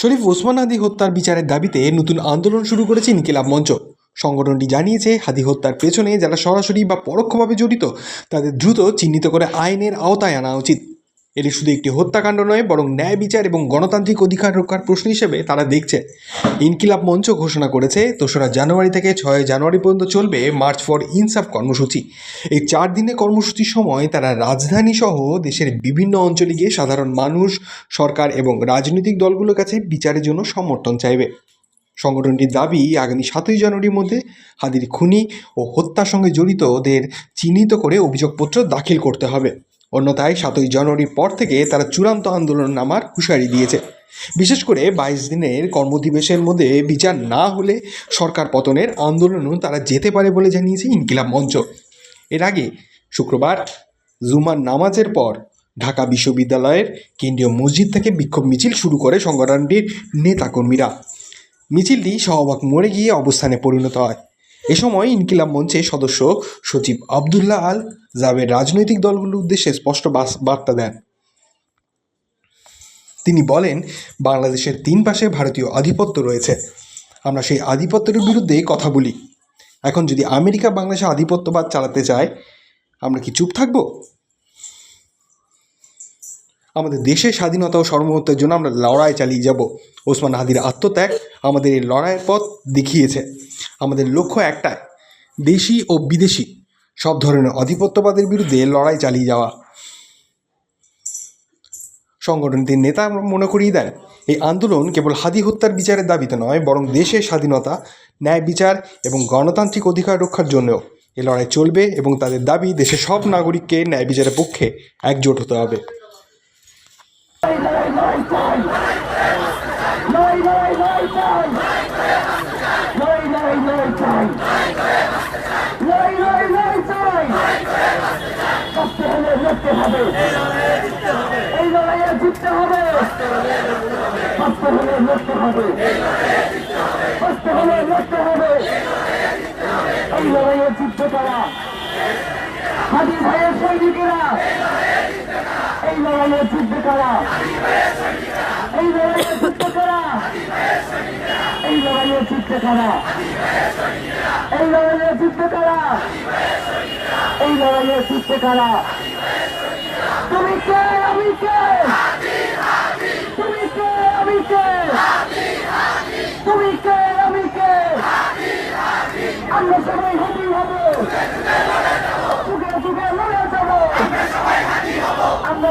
শরীফ ওসমান হাদি হত্যার বিচারের দাবিতে নতুন আন্দোলন শুরু করেছে ইনকিলাব মঞ্চ। সংগঠনটি জানিয়েছে, হাদি হত্যার পেছনে যারা সরাসরি বা পরোক্ষভাবে জড়িত, তাদের দ্রুত চিহ্নিত করে আইনের আওতায় আনা উচিত। এটি শুধু একটি হত্যাকাণ্ড নয়, বরং ন্যায় বিচার এবং গণতান্ত্রিক অধিকার রক্ষার প্রশ্ন হিসেবে তারা দেখছে। ইনকিলাব মঞ্চ ঘোষণা করেছে, দোসরা জানুয়ারি থেকে ছয় জানুয়ারি পর্যন্ত চলবে মার্চ ফর ইনসাফ কর্মসূচি। এই চার দিনের কর্মসূচির সময় তারা রাজধানী সহ দেশের বিভিন্ন অঞ্চলে গিয়ে সাধারণ মানুষ, সরকার এবং রাজনৈতিক দলগুলোর কাছে বিচারের জন্য সমর্থন চাইবে। সংগঠনটির দাবি, আগামী সাতই জানুয়ারির মধ্যে হাদির খুনি ও হত্যার সঙ্গে জড়িতদের চিহ্নিত করে অভিযোগপত্র দাখিল করতে হবে। অন্যথায় সাতই জানুয়ারির পর থেকে তারা চূড়ান্ত আন্দোলন নামার হুঁশিয়ারি দিয়েছে। বিশেষ করে বাইশ দিনের কর্মদিবসের মধ্যে বিচার না হলে সরকার পতনের আন্দোলনও তারা যেতে পারে বলে জানিয়েছে ইনকিলাব মঞ্চ। এর আগে শুক্রবার জুমার নামাজের পর ঢাকা বিশ্ববিদ্যালয়ের কেন্দ্রীয় মসজিদ থেকে বিক্ষোভ মিছিল শুরু করে সংগঠনটির নেতাকর্মীরা। মিছিলটি শাহবাগ মোড়ে গিয়ে অবস্থানে পরিণত হয়। এ সময় ইনকিলাব মঞ্চের সদস্য সচিব আবদুল্লাহ আল জাবের রাজনৈতিক দলগুলোর উদ্দেশ্যে স্পষ্ট বার্তা দেন। তিনি বলেন, বাংলাদেশের তিন পাশে ভারতীয় আধিপত্য রয়েছে। আমরা সেই আধিপত্যের বিরুদ্ধে কথা বলি। এখন যদি আমেরিকা বাংলাদেশে আধিপত্যবাদ চালাতে চায়, আমরা কি চুপ থাকব? আমাদের দেশের স্বাধীনতা ও সার্বভৌমত্বের জন্য আমরা লড়াই চালিয়ে যাব। ওসমান হাদির আত্মত্যাগ আমাদের এই লড়াইয়ের পথ দেখিয়েছে। আমাদের লক্ষ্য একটাই, দেশি ও বিদেশি সব ধরনের আধিপত্যবাদের বিরুদ্ধে লড়াই চালিয়ে যাওয়া। সংগঠনটির নেতা মনে করিয়ে দেন, এই আন্দোলন কেবল হাদি হত্যার বিচারের দাবিতে নয়, বরং দেশের স্বাধীনতা, ন্যায় বিচার এবং গণতান্ত্রিক অধিকার রক্ষার জন্যও এ লড়াই চলবে এবং তাদের দাবি দেশের সব নাগরিককে ন্যায় বিচারের পক্ষে একজোট হতে হবে। এই লড়াইয়ে জিততে হবে করতে হলে লড়তে হবে করতে হলে লড়তে হবে এই লড়াইয়ে জিততে পারা হাজি ভাইয়ের সৈনিকেরা এই লড়াইয়ে জিততে পারা এই লড়াইয়ে যুদ্ধ করা। এই লড়াইয়ে যুদ্ধ করা। এই লড়াইয়ে যুদ্ধ করা। এই লড়াইয়ে যুদ্ধ করা। তুমি কে? আমি কে? তুমি কে? আমি কে তুমি কে আমি কে আমরা সবাই হাতি হব যুগে যুগে লড়ে যাব আমরা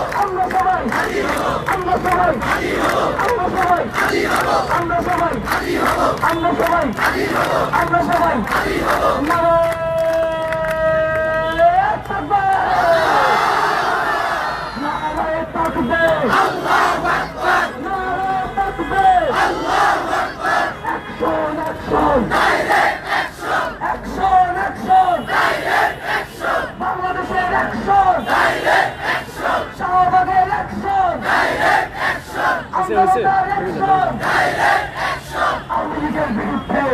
আমরা সবাই আমরা সবাই আমরা সবাই আমরা সবাই আমরা সবাই নারায়ণ তাকবীর!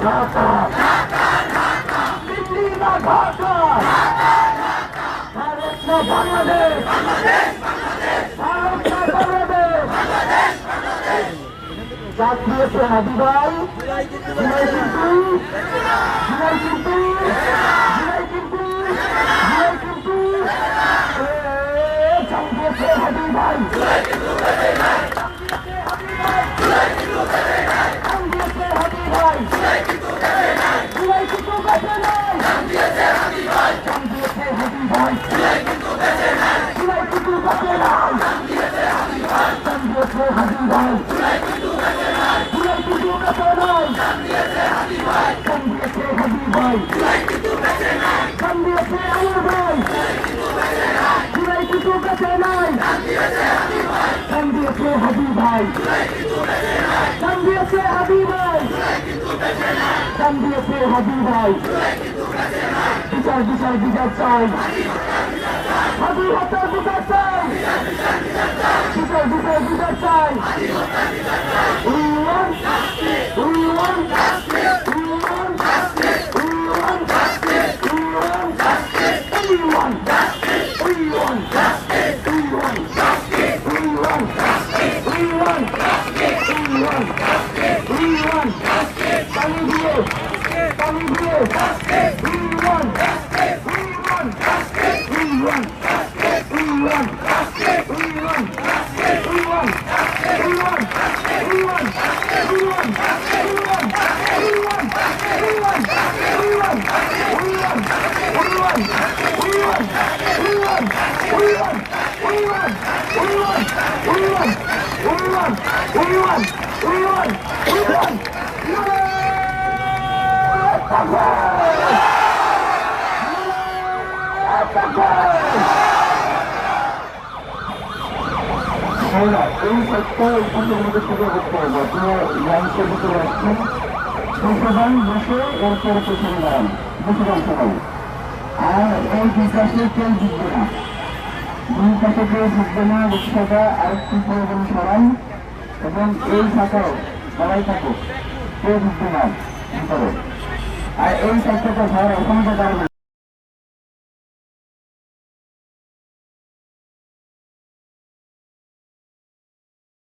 ঢাকা দিল্লি না ঢাকা ভারত না বাংলাদেশ ভারত না বাংলাদেশ জাতীয় হাদি ভাই কিন্তু ভাই বুলাই কিন্তু বেঁচে নাই কান দিয়েছে হাতি ভাই কান দিয়েছে হাতি ভাই বুলাই কিন্তু বেঁচে নাই কান দিয়েছে আলুর ভাই বুলাই কিন্তু বেঁচে নাই কান দিয়েছে হাতি বিচার বিচার বিচার চাই হাদি হত্যার বিচার চাই বিচার বিচার বিচার চাই We want justice. We want justice. We want justice. We want justice. We want justice. We want justice. We want justice. We want justice. We want justice. We want justice. We want justice. We want justice. পানি দিয়ে পানি দিয়ে justice. We want justice. We want one. এই সত্য আমাদের করতে হবে আপনারা লাইনসের ভিতরে আসছেন সংশোধন বসে এরপরে পেছনে দাঁড়ান বসে যান সবাই আর এই বিকাশে কেউ জিতবে না দুই পাশে কেউ জিতবে না। রিক্সাটা আরেকটু প্রয়োজন এবং এই ফাঁকাও সবাই থাকুক কেউ জিতবে না আর এই চারটাটা ঘর ওখানে দাঁড়াবে